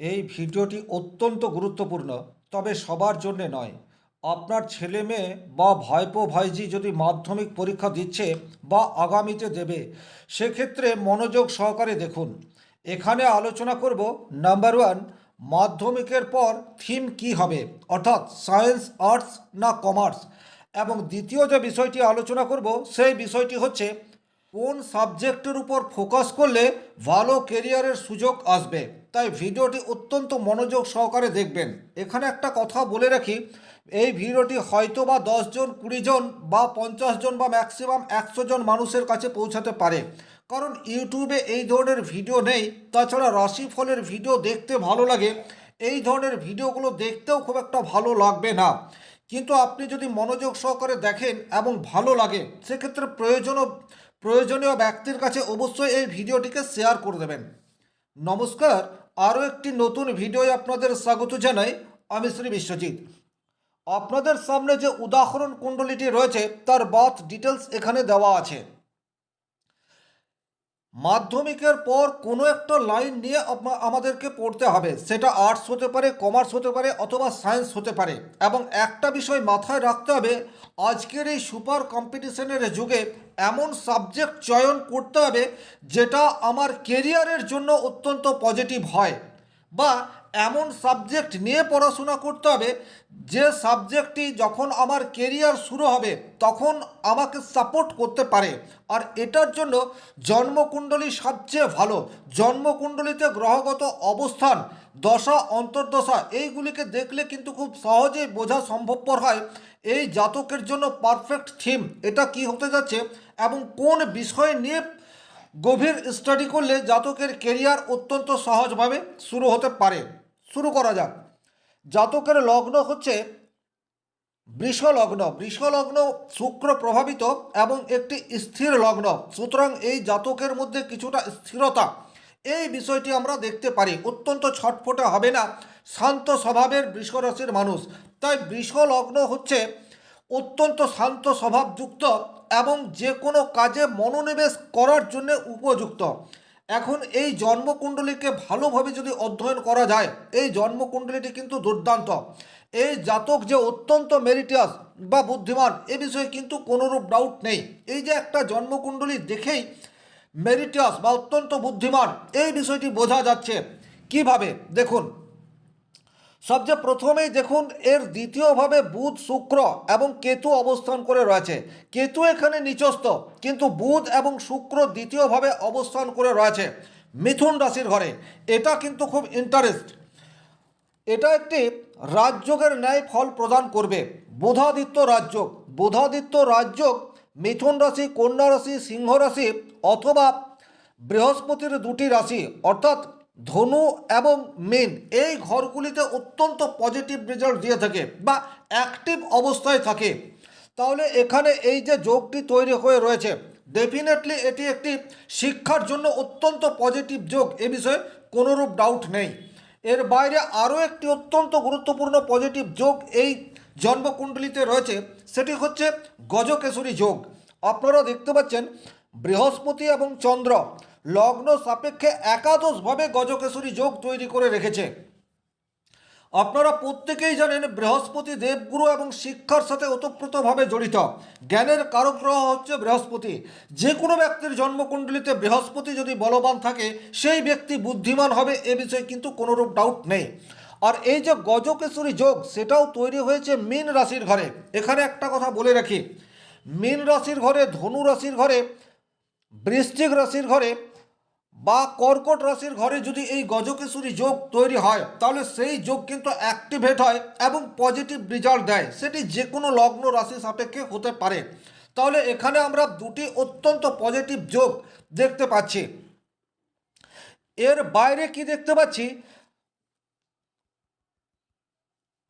এই ভিডিওটি অত্যন্ত গুরুত্বপূর্ণ, তবে সবার জন্যে নয়। আপনার ছেলে মেয়ে বা ভাইপো ভাইজি যদি মাধ্যমিক পরীক্ষা দিচ্ছে বা আগামীতে দেবে, সেক্ষেত্রে মনোযোগ সহকারে দেখুন। এখানে আলোচনা করব নাম্বার ওয়ান মাধ্যমিকের পর থিম কি হবে, অর্থাৎ সায়েন্স আর্টস না কমার্স এবং দ্বিতীয় যে বিষয়টি আলোচনা করব, সেই বিষয়টি হচ্ছে কোন সাবজেক্টের উপর ফোকাস করলে ভালো কেরিয়ারের সুযোগ আসবে? তাই ভিডিওটি অত্যন্ত মনোযোগ সহকারে দেখবেন। এখানে একটা কথা বলে রাখি, এই ভিডিওটি হয়তো বা দশজন কুড়ি জন বা পঞ্চাশ জন বা ম্যাক্সিমাম একশো জন মানুষের কাছে পৌঁছাতে পারে। কারণ ইউটিউবে এই ধরনের ভিডিও নেই, তাছাড়া রাশিফলের ভিডিও দেখতে ভালো লাগে। এই ধরনের ভিডিওগুলো দেখতেও খুব একটা ভালো লাগবে না। কিন্তু আপনি যদি মনোযোগ সহকারে দেখেন এবং ভালো লাগে, সেক্ষেত্রে প্রয়োজনীয় প্রয়োজনীয় ব্যক্তির কাছে অবশ্যই এই ভিডিওটিকে শেয়ার করে দেবেন। নমস্কার, আরও একটি নতুন ভিডিওয় আপনাদের স্বাগত জানাই, আমি শ্রী বিশ্বজিৎ। আপনাদের সামনে যে উদাহরণ কুণ্ডলিটি রয়েছে, তার বাথ ডিটেলস এখানে দেওয়া আছে। মাধ্যমিকের পর কোনো একটা লাইন নিয়ে আমাদেরকে পড়তে হবে। সেটা আর্টস হতে পারে কমার্স হতে পারে অথবা সায়েন্স হতে পারে। এবং একটা বিষয় মাথায় রাখতে হবে, আজকের এই সুপার কম্পিটিশনের যুগে এমন সাবজেক্ট চয়ন করতে হবে, যেটা আমার কেরিয়ারের জন্য অত্যন্ত পজিটিভ হয়। বা এমন সাবজেক্ট নিয়ে পড়াশোনা করতে হবে, যে সাবজেক্টটি যখন আমার কেরিয়ার শুরু হবে, তখন আমাকে সাপোর্ট করতে পারে। আর এটার জন্য জন্মকুণ্ডলী সবচেয়ে ভালো। জন্মকুণ্ডলীতে গ্রহগত অবস্থান, দশা, অন্তর্দশা, এইগুলিকে দেখলে কিন্তু খুব সহজেই বোঝা সম্ভবপর হয়। এই জাতকের জন্য পারফেক্ট থিম এটা কি হতে যাচ্ছে এবং কোন বিষয় নিয়ে গভীর স্টাডি করলে জাতকের কেরিয়ার অত্যন্ত সহজভাবে শুরু হতে পারে? শুরু করা যাক। জাতকের লগ্ন হচ্ছে বৃষ লগ্ন বৃষ লগ্ন শুক্র প্রভাবিত এবং একটি স্থির লগ্ন। সুতরাং এই জাতকের মধ্যে কিছুটা স্থিরতা। এই বিষয়টি আমরা দেখতে পারি। অত্যন্ত ছটফটে হবে না। শান্ত স্বভাবের বৃষ রাশির মানুষ। তাই বৃষ লগ্ন হচ্ছে অত্যন্ত শান্ত স্বভাবযুক্ত এবং যে কোনো কাজে মনোনিবেশ করার জন্য উপযুক্ত। এখন এই জন্মকুণ্ডলীকে ভালোভাবে যদি অধ্যয়ন করা যায়, এই জন্মকুণ্ডলীটি কিন্তু দুর্দান্ত। এই জাতক যে অত্যন্ত মেরিটিয়াস বা বুদ্ধিমান, এ বিষয়ে কিন্তু কোনোরূপ ডাউট নেই। এই যে একটা জন্মকুণ্ডলী দেখেই মেরিটিয়াস বা অত্যন্ত বুদ্ধিমান, এই বিষয়টি বোঝা যাচ্ছে। কীভাবে? দেখুন সবচেয়ে প্রথমেই দেখুন, এর দ্বিতীয়ভাবে বুধ শুক্র এবং কেতু অবস্থান করে রয়েছে। কেতু এখানে নিচস্থ, কিন্তু বুধ এবং শুক্র দ্বিতীয়ভাবে অবস্থান করে রয়েছে মিথুন রাশির ঘরে। এটা কিন্তু খুব ইন্টারেস্ট এটা একটি রাজযোগের ন্যায় ফল প্রদান করবে। বুধাদিত্য রাজযোগ। বুধাদিত্য রাজযোগ মিথুন রাশি, কন্যা রাশি, সিংহ রাশি অথবা বৃহস্পতির দুটি রাশি। অর্থাৎ ধনু এবং মীন এই ঘরগুলিতে অত্যন্ত পজিটিভ রেজাল্ট দিয়ে থাকে বা অ্যাক্টিভ অবস্থায় থাকে। তাহলে এখানে এই যে যোগটি তৈরি হয়ে রয়েছে ডেফিনেটলি এটি একটি শিক্ষার জন্য অত্যন্ত পজিটিভ যোগ, এ বিষয়ে কোনোরূপ ডাউট নেই। এর বাইরে আরও একটি অত্যন্ত গুরুত্বপূর্ণ পজিটিভ যোগ এই জন্মকুণ্ডলিতে রয়েছে, সেটি হচ্ছে গজকেশরী যোগ। আপনারা দেখতে পাচ্ছেন বৃহস্পতি এবং চন্দ্র। লগ্ন সাপেক্ষে একাদশভাবে গজকেশরী যোগ তৈরি করে রেখেছে। আপনারা প্রত্যেকেই জানেন বৃহস্পতি দেবগুরু এবং শিক্ষার সাথে ওতপ্রোতভাবে জড়িত। জ্ঞানের কারক গ্রহ হচ্ছে বৃহস্পতি। যে কোনো ব্যক্তির জন্মকুণ্ডলিতে বৃহস্পতি যদি বলবান থাকে, সেই ব্যক্তি বুদ্ধিমান হবে এ বিষয়ে কিন্তু কোনোরূপ ডাউট নেই। আর এই যে গজকেশরী যোগ, সেটাও তৈরি হয়েছে মীন রাশির ঘরে। এখানে একটা কথা বলে রাখি। মীন রাশির ঘরে, ধনু রাশির ঘরে, বৃশ্চিক রাশির ঘরে বা কর্কট রাশির ঘরে যদি এই গজকেশরী যোগ তৈরি হয়, তাহলে সেই যোগ কিন্তু অ্যাক্টিভেট হয় এবং পজিটিভ রেজাল্ট দেয়। সেটি যে কোনো লগ্ন রাশি সাপেক্ষে হতে পারে। তাহলে এখানে আমরা দুটি অত্যন্ত পজিটিভ যোগ দেখতে পাচ্ছি। এর বাইরে কি দেখতে পাচ্ছি?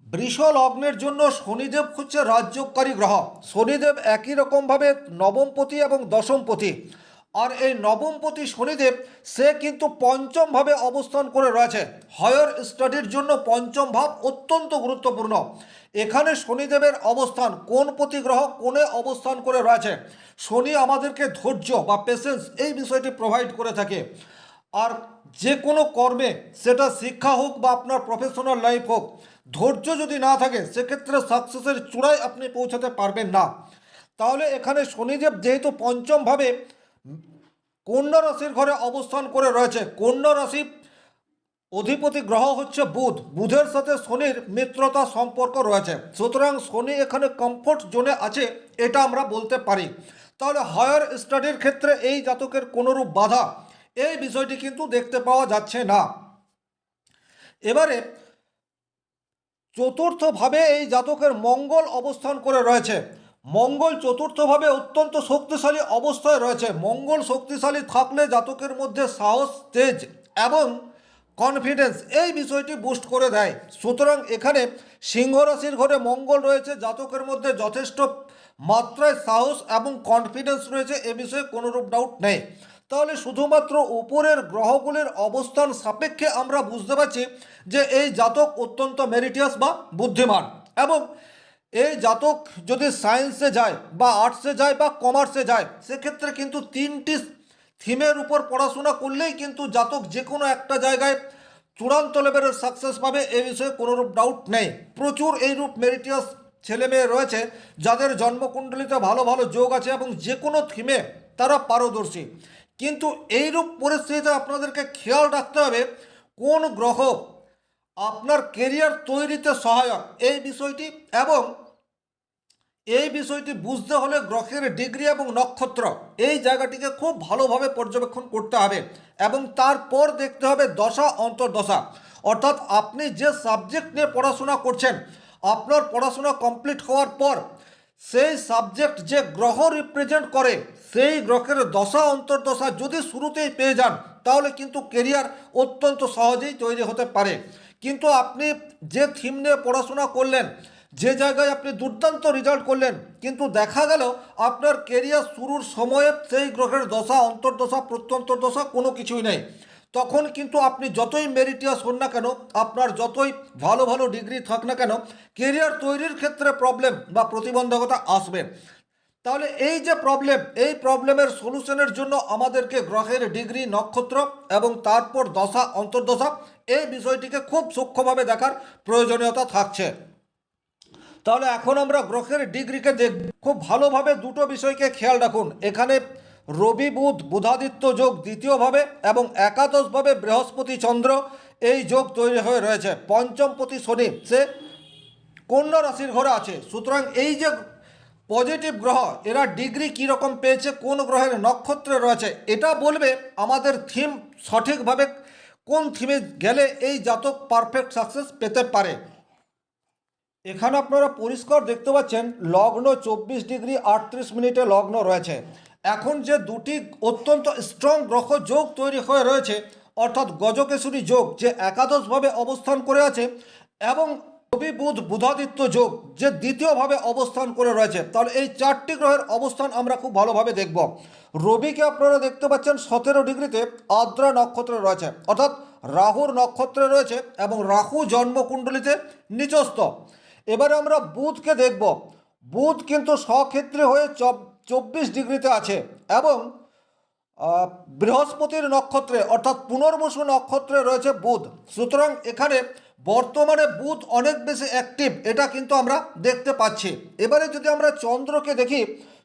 বৃষ লগ্নের জন্য শনিদেব হচ্ছে রাজ্যকারী গ্রহ। শনিদেব একই রকমভাবে নবমপতি এবং দশমপতি। আর এই নবমপতি শনিদেব, সে কিন্তু পঞ্চমভাবে অবস্থান করে রয়েছে। হায়ার স্টাডির জন্য পঞ্চম ভাব অত্যন্ত গুরুত্বপূর্ণ। এখানে শনিদেবের অবস্থান, কোন প্রতি গ্রহ কোণে অবস্থান করে রয়েছে? শনি আমাদেরকে ধৈর্য বা পেশেন্স এই বিষয়টি প্রোভাইড করে থাকে। আর যে কোনো কর্মে, সেটা শিক্ষা হোক বা আপনার প্রফেশনাল লাইফ হোক, ধৈর্য যদি না থাকে, সেক্ষেত্রে সাকসেসের চূড়ায় আপনি পৌঁছাতে পারবেন না। তাহলে এখানে শনিদেব যেহেতু পঞ্চমভাবে কন্যা রাশির ঘরে অবস্থান করে রয়েছে। কন্যা রাশি অধিপতি গ্রহ হচ্ছে বুধ। বুধের সাথে শনির মিত্রতা সম্পর্ক রয়েছে। সুতরাং শনি এখানে কমফোর্ট জোনে আছে, এটা আমরা বলতে পারি। তাহলে হায়ার স্টাডির ক্ষেত্রে এই জাতকের কোনোরূপ বাধা, এই বিষয়টি কিন্তু দেখতে পাওয়া যাচ্ছে না। এবারে চতুর্থভাবে এই জাতকের মঙ্গল অবস্থান করে রয়েছে। মঙ্গল চতুর্থভাবে অত্যন্ত শক্তিশালী অবস্থায় রয়েছে। মঙ্গল শক্তিশালী থাকলে জাতকের মধ্যে সাহস, তেজ এবং কনফিডেন্স এই বিষয়টি বুস্ট করে দেয়। সুতরাং এখানে সিংহ রাশির ঘরে মঙ্গল রয়েছে, জাতকের মধ্যে যথেষ্ট মাত্রায় সাহস এবং কনফিডেন্স রয়েছে এ বিষয়ে কোনোরূপ ডাউট নেই। তাহলে শুধুমাত্র উপরের গ্রহগুলির অবস্থান সাপেক্ষে আমরা বুঝতে পারছি যে এই জাতক অত্যন্ত মেরিটিয়াস বা বুদ্ধিমান এবং এই জাতক যদি সায়েন্সে যায় বা আর্টসে যায় বা কমার্সে যায়, সেক্ষেত্রে কিন্তু তিনটি থিমের উপর পড়াশোনা করলেই কিন্তু জাতক যে কোনো একটা জায়গায় চূড়ান্ত লেভেলের সাকসেস পাবে এ বিষয়ে কোনোরূপ ডাউট নেই। প্রচুর এইরূপ মেরিটিয়াস ছেলে মেয়ে রয়েছে যাদের জন্মকুণ্ডলিতে ভালো ভালো যোগ আছে এবং যে কোনো থিমে তারা পারদর্শী। কিন্তু এইরূপ পরিস্থিতিতে আপনাদেরকে খেয়াল রাখতে হবে কোন গ্রহ আপনার কেরিয়ার তৈরিতে সহায়ক এই বিষয়টি এবং এই বিষয়টি বুঝতে হলে গ্রহের ডিগ্রি এবং নক্ষত্র এই জায়গাটিকে খুব ভালোভাবে পর্যবেক্ষণ করতে হবে এবং তারপর দেখতে হবে দশা অন্তর্দশা। অর্থাৎ আপনি যে সাবজেক্ট নিয়ে পড়াশোনা করছেন, আপনার পড়াশোনা কমপ্লিট হওয়ার পর সেই সাবজেক্ট যে গ্রহ রিপ্রেজেন্ট করে, সেই গ্রহের দশা অন্তর্দশা যদি শুরুতেই পেয়ে যান, তাহলে কিন্তু কেরিয়ার অত্যন্ত সহজেই তৈরি হতে পারে। কিন্তু আপনি যে থিম নিয়ে পড়াশোনা করলেন যে জায়গায় আপনি দুর্দান্ত রেজাল্ট করলেন, কিন্তু দেখা গেল আপনার কেরিয়ার শুরুর সময়ে সেই গ্রহের দশা, অন্তর্দশা, প্রত্যন্তর্দশা কোনো কিছুই নেই। তখন কিন্তু আপনি যতই মেরিটিয়াস হন না কেন, আপনার যতই ভালো ভালো ডিগ্রি থাক না কেন কেরিয়ার তৈরির ক্ষেত্রে প্রবলেম বা প্রতিবন্ধকতা আসবে। তাহলে এই যে প্রবলেম এই প্রবলেমের সলিউশনের জন্য আমাদেরকে গ্রহের ডিগ্রি নক্ষত্র এবং তারপর দশা, অন্তর্দশা, এই বিষয়টিকে খুব সূক্ষ্মভাবে দেখার প্রয়োজনীয়তা থাকছে। তাহলে এখন আমরা গ্রহের ডিগ্রিকে দেখ খুব ভালোভাবে দুটো বিষয়কে খেয়াল রাখুন। এখানে রবি বুধ, বুধাদিত্য যোগ দ্বিতীয়ভাবে এবং একাদশভাবে বৃহস্পতি চন্দ্র এই যোগ তৈরি হয়ে রয়েছে। পঞ্চমপতি শনি, সে কন্যা রাশির ঘরে আছে। সুতরাং এই যে পজিটিভ গ্রহ, এরা ডিগ্রি কী রকম পেয়েছে, কোন গ্রহের নক্ষত্রে রয়েছে, এটা বলবে আমাদের থিম সঠিকভাবে কোন থিমে গেলে এই জাতক পারফেক্ট সাকসেস পেতে পারে। এখানে আপনারা পরিষ্কার দেখতে পাচ্ছেন, লগ্ন চব্বিশ ডিগ্রি আটত্রিশ মিনিটে লগ্ন রয়েছে। এখন যে দুটি অত্যন্ত স্ট্রং গ্রহ যোগ তৈরি হয়ে রয়েছে, অর্থাৎ গজকেশরী যোগ যে একাদশভাবে অবস্থান করে আছে এবং রবি বুধ বুধাদিত্য যোগ যে দ্বিতীয়ভাবে অবস্থান করে রয়েছে, তাহলে এই চারটি গ্রহের অবস্থান আমরা খুব ভালোভাবে দেখব। রবিকে আপনারা দেখতে পাচ্ছেন সতেরো ডিগ্রিতে আদ্রা নক্ষত্রে রয়েছে, অর্থাৎ রাহুর নক্ষত্রে রয়েছে এবং রাহু জন্মকুণ্ডলিতে নিচস্থ এবারে আমরা বুধকে দেখব। বুধ কিন্তু স্বক্ষেত্রে হয়ে চব্বিশ ডিগ্রিতে আছে এবং বৃহস্পতির নক্ষত্রে অর্থাৎ পুনর্বসু নক্ষত্রে রয়েছে বুধ। সুতরাং এখানে বর্তমানে বুধ অনেক বেশি অ্যাক্টিভ এটা কিন্তু আমরা দেখতে পাচ্ছি। এবারে যদি আমরা চন্দ্রকে দেখি,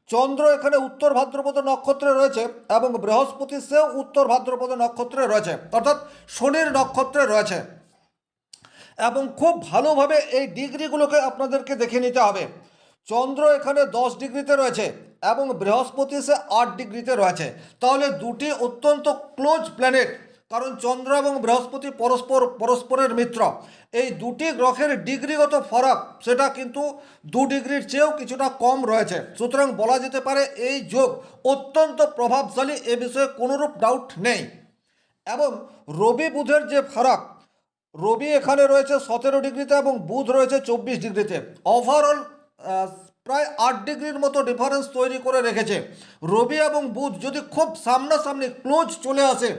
চন্দ্র এখানে উত্তর ভাদ্রপদ নক্ষত্রে রয়েছে এবং বৃহস্পতি সেও উত্তর ভাদ্রপদ নক্ষত্রে রয়েছে। অর্থাৎ শনির নক্ষত্রে রয়েছে। এবং খুব ভালোভাবে এই ডিগ্রিগুলোকে আপনাদেরকে দেখে নিতে হবে। চন্দ্র এখানে দশ ডিগ্রিতে রয়েছে এবং বৃহস্পতি সে আট ডিগ্রিতে রয়েছে। তাহলে দুটি অত্যন্ত ক্লোজ প্ল্যানেট, কারণ চন্দ্র এবং বৃহস্পতি পরস্পর, পরস্পরের মিত্র। এই দুটি গ্রহের ডিগ্রিগত ফারাক, সেটা কিন্তু দু ডিগ্রির চেয়েও কিছুটা কম রয়েছে। সুতরাং বলা যেতে পারে এই যোগ অত্যন্ত প্রভাবশালী, এ বিষয়ে কোনোরূপ ডাউট নেই। এবং রবি বুধের যে ফারাক রবি এখানে রয়েছে সতেরো ডিগ্রিতে এবং বুধ রয়েছে চব্বিশ ডিগ্রিতে। ওভারঅল প্রায় আট ডিগ্রির মতো ডিফারেন্স তৈরি করে রেখেছে। রবি এবং বুধ যদি খুব সামনাসামনি ক্লোজ চলে আসে,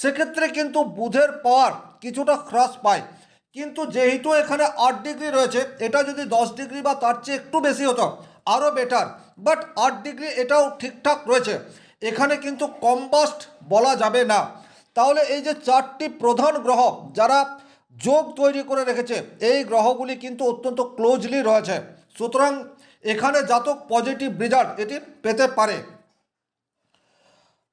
সেক্ষেত্রে কিন্তু বুধের পাওয়ার কিছুটা হ্রাস পায়। কিন্তু যেহেতু এখানে আট ডিগ্রি রয়েছে, এটা যদি দশ ডিগ্রি বা তার চেয়ে একটু বেশি হতো আরও বেটার বাট আট ডিগ্রি এটাও ঠিকঠাক রয়েছে। এখানে কিন্তু কম্বাস্ট বলা যাবে না। তাহলে এই যে চারটি প্রধান গ্রহ, যারা যোগ তৈরি করে রেখেছে। এই গ্রহগুলি কিন্তু অত্যন্ত ক্লোজলি রয়েছে। সুতরাং এখানে জাতক পজিটিভ রেজাল্ট এটি পেতে পারে।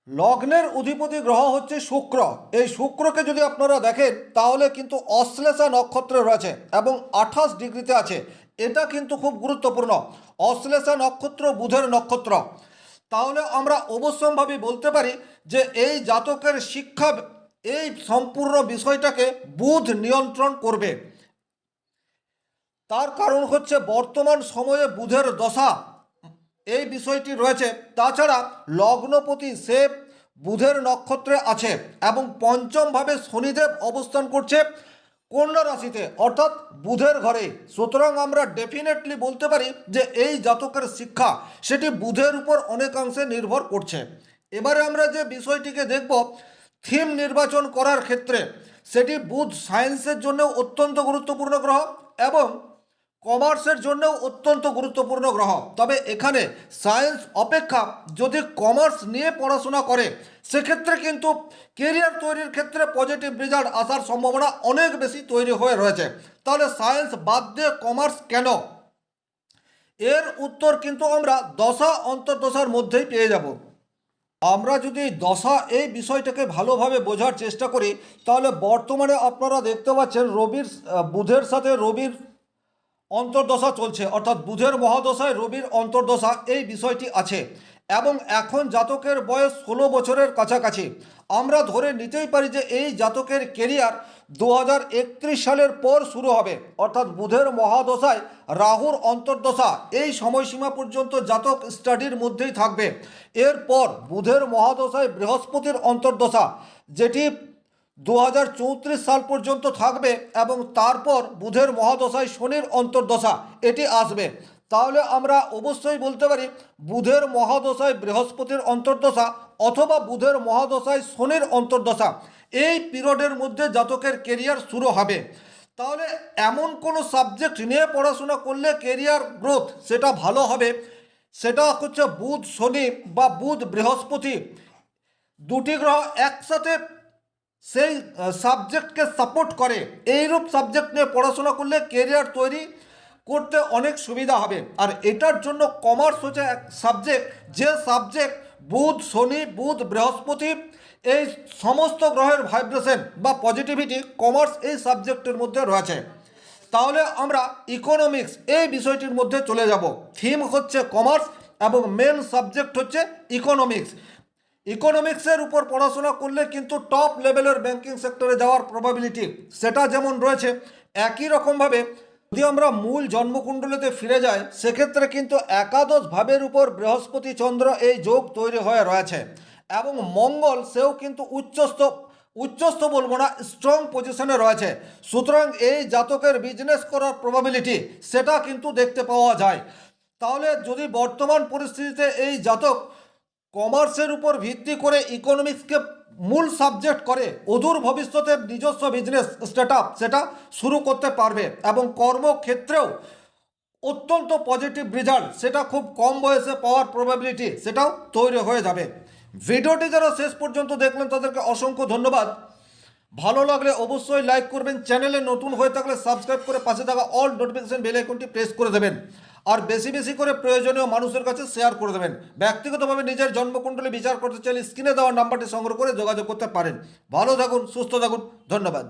লগ্নের অধিপতি গ্রহ হচ্ছে শুক্র। এই শুক্রকে যদি আপনারা দেখেন, তাহলে কিন্তু অশ্লেষা নক্ষত্রে রয়েছে এবং আঠাশ ডিগ্রিতে আছে। এটা কিন্তু খুব গুরুত্বপূর্ণ। অশ্লেষা নক্ষত্র বুধের নক্ষত্র। তাহলে আমরা অবশ্যম্ভাবী বলতে পারি যে এই জাতকের শিক্ষা এই সম্পূর্ণ বিষয়টাকে বুধ নিয়ন্ত্রণ করবে। তার কারণ হচ্ছে বর্তমান সময়ে বুধের দশা। এই বিষয়টি রয়েছে। তাছাড়া লগ্নপতি সে বুধের নক্ষত্রে আছে এবং পঞ্চমভাবে শনিদেব অবস্থান করছে কন্যা রাশিতে, অর্থাৎ বুধের ঘরে। সুতরাং আমরা ডেফিনেটলি বলতে পারি যে এই জাতকের শিক্ষা সেটি বুধের উপর অনেকাংশে নির্ভর করছে। এবারে আমরা যে বিষয়টিকে দেখব থিম নির্বাচন করার ক্ষেত্রে সেটি বুধ সায়েন্সের জন্য অত্যন্ত গুরুত্বপূর্ণ গ্রহ এবং কমার্সের জন্যও অত্যন্ত গুরুত্বপূর্ণ গ্রহ। তবে এখানে সায়েন্স অপেক্ষা যদি কমার্স নিয়ে পড়াশোনা করে, সেক্ষেত্রে কিন্তু কেরিয়ার তৈরির ক্ষেত্রে পজিটিভ রেজাল্ট আসার সম্ভাবনা অনেক বেশি তৈরি হয়ে রয়েছে। তাহলে সায়েন্স বাদ দিয়ে কমার্স কেন? এর উত্তর কিন্তু আমরা দশা অন্তর্দশার মধ্যেই পেয়ে যাব। আমরা যদি দশা এই বিষয়টাকে ভালোভাবে বোঝার চেষ্টা করি, তাহলে বর্তমানে আপনারা দেখতে পাচ্ছেন রবির বুধের সাথে রবির অন্তর্দশা চলছে। অর্থাৎ বুধের মহাদশায় রবির অন্তর্দশা এই বিষয়টি আছে। এবং এখন জাতকের বয়স ষোলো বছরের কাছাকাছি। আমরা ধরে নিতেই পারি যে এই জাতকের কেরিয়ার দু হাজার একত্রিশ সালের পর শুরু হবে, অর্থাৎ বুধের মহাদশায় রাহুর অন্তর্দশা। এই সময়সীমা পর্যন্ত জাতক স্টাডির মধ্যেই থাকবে। এরপর বুধের মহাদশায় বৃহস্পতির অন্তর্দশা, যেটি দু হাজার চৌত্রিশ সাল পর্যন্ত থাকবে এবং তারপর বুধের মহাদশায় শনির অন্তর্দশা, এটি আসবে। তাহলে আমরা অবশ্যই বলতে পারি বুধের মহাদশায় বৃহস্পতির অন্তর্দশা অথবা বুধের মহাদশায় শনির অন্তর্দশা। এই পিরিয়ডের মধ্যে জাতকের কেরিয়ার শুরু হবে। তাহলে এমন কোনো সাবজেক্ট নিয়ে পড়াশোনা করলে কেরিয়ার গ্রোথ সেটা ভালো হবে? সেটা হচ্ছে বুধ, শনি বা বুধ, বৃহস্পতি। দুটি গ্রহ একসাথে সেই সাবজেক্টকে সাপোর্ট করে। এইরূপ সাবজেক্ট নিয়ে পড়াশোনা করলে কেরিয়ার তৈরি করতে অনেক সুবিধা হবে। আর এটার জন্য কমার্স হচ্ছে এক সাবজেক্ট যে সাবজেক্ট বুধ, শনি, বুধ, বৃহস্পতি, এই সমস্ত গ্রহের ভাইব্রেশন বা পজিটিভিটি কমার্স এই সাবজেক্টের মধ্যে রয়েছে। তাহলে আমরা ইকোনমিক্স এই বিষয়টির মধ্যে চলে যাব। থিম হচ্ছে কমার্স এবং মেন সাবজেক্ট হচ্ছে ইকোনমিক্স ইকোনমিক্সের উপর পড়াশোনা করলে কিন্তু টপ লেভেলের ব্যাংকিং সেক্টরে যাওয়ার প্রবাবিলিটি সেটা যেমন রয়েছে, একই রকমভাবে যদি আমরা মূল জন্মকুণ্ডলিতে ফিরে যাই, সেক্ষেত্রে কিন্তু একাদশ ভাবের উপর বৃহস্পতি চন্দ্র এই যোগ তৈরি হয়ে রয়েছে। এবং মঙ্গল সেও কিন্তু উচ্চস্থ উচ্চস্থ বলব না স্ট্রং পজিশনে রয়েছে। সুতরাং এই জাতকের বিজনেস করার প্রবাবিলিটি সেটা কিন্তু দেখতে পাওয়া যায়। তাহলে যদি বর্তমান পরিস্থিতিতে এই জাতক কমার্সের উপর ভিত্তি করে ইকোনমিক্সকে মূল সাবজেক্ট করে অদূর ভবিষ্যতে নিজস্ব বিজনেস স্টার্ট সেটা শুরু করতে পারবে এবং কর্মক্ষেত্রেও অত্যন্ত পজিটিভ রেজাল্ট, সেটা খুব কম বয়সে পাওয়ার প্রবাবিলিটি সেটাও তৈরি হয়ে যাবে। ভিডিওটি যারা শেষ পর্যন্ত দেখলেন, তাদেরকে অসংখ্য ধন্যবাদ। ভালো লাগলে অবশ্যই লাইক করবেন চ্যানেলে নতুন হয়ে থাকলে সাবস্ক্রাইব করে পাশে থাকা অল নোটিফিকেশন বেল আইকনটি প্রেস করে দেবেন। আর বেশি বেশি করে প্রয়োজনীয় মানুষের কাছে শেয়ার করে দেবেন। ব্যক্তিগতভাবে নিজের জন্মকুণ্ডলী বিচার করতে চাইলে স্ক্রিনে দেওয়া নাম্বারটি সংগ্রহ করে যোগাযোগ করতে পারেন। ভালো থাকুন, সুস্থ থাকুন, ধন্যবাদ।